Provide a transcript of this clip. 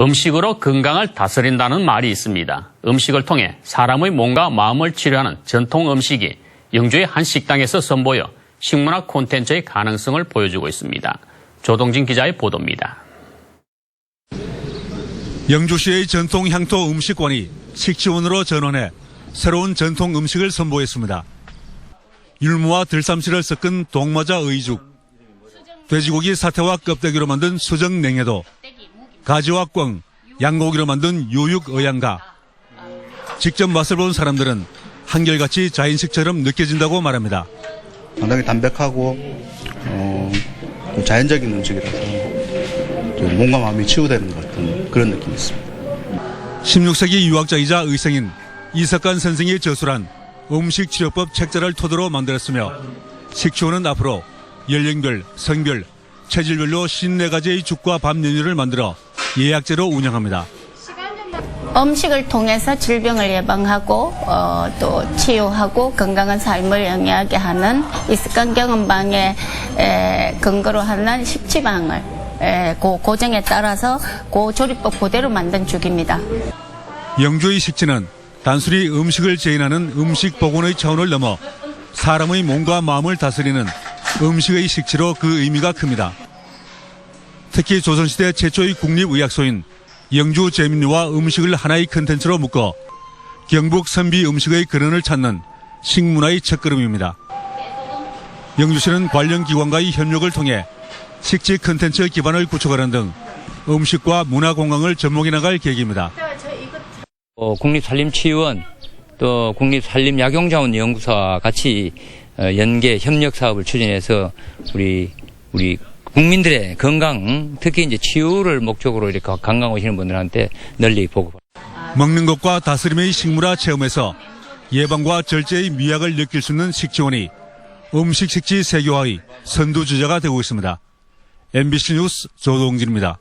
음식으로 건강을 다스린다는 말이 있습니다. 음식을 통해 사람의 몸과 마음을 치료하는 전통 음식이 영주의 한 식당에서 선보여 식문화 콘텐츠의 가능성을 보여주고 있습니다. 조동진 기자의 보도입니다. 영주시의 전통 향토 음식관이 식지원으로 전원해 새로운 전통 음식을 선보였습니다. 율무와 들삼씨를 섞은 동마자 의죽, 돼지고기 사태와 껍데기로 만든 수정 냉해도, 가지와 꿩, 양고기로 만든 유육 어양가. 직접 맛을 본 사람들은 한결같이 자연식처럼 느껴진다고 말합니다. 상당히 담백하고 어, 좀 자연적인 음식이라서 좀 몸과 마음이 치유되는 것 같은 그런 느낌이 있습니다. 16세기 유학자이자 의생인 이석관 선생이 저술한 음식치료법 책자를 토대로 만들었으며 식초는 앞으로 연령별, 성별, 체질별로 54가지의 죽과 밥 메뉴를 만들어 예약제로 운영합니다. 음식을 통해서 질병을 예방하고 어, 또 치유하고 건강한 삶을 영위하게 하는 이습관 경험방에 에, 근거로 하는 식지방을 에, 그 고정에 따라서 그 조리법 그대로 만든 죽입니다. 영주의 식지는 단순히 음식을 제인하는 음식 복원의 차원을 넘어 사람의 몸과 마음을 다스리는 음식의 식지로 그 의미가 큽니다. 특히 조선시대 최초의 국립의학소인 영주 재민리와 음식을 하나의 컨텐츠로 묶어 경북 선비 음식의 근원을 찾는 식문화의 첫걸음입니다. 영주시는 관련 기관과의 협력을 통해 식지 컨텐츠 기반을 구축하는 등 음식과 문화 공간을 접목해 나갈 계획입니다. 어, 국립산림치유원 또 국립산림약용자원연구소와 같이 어, 연계 협력 사업을 추진해서 우리 우리 국민들의 건강 특히 이제 치유를 목적으로 이렇게 관광 오시는 분들한테 널리 보고 먹는 것과 다스림의 식문화 체험에서 예방과 절제의 미학을 느낄 수 있는 식지원이 음식 식지 세계화의 선두주자가 되고 있습니다. MBC 뉴스 조동진입니다.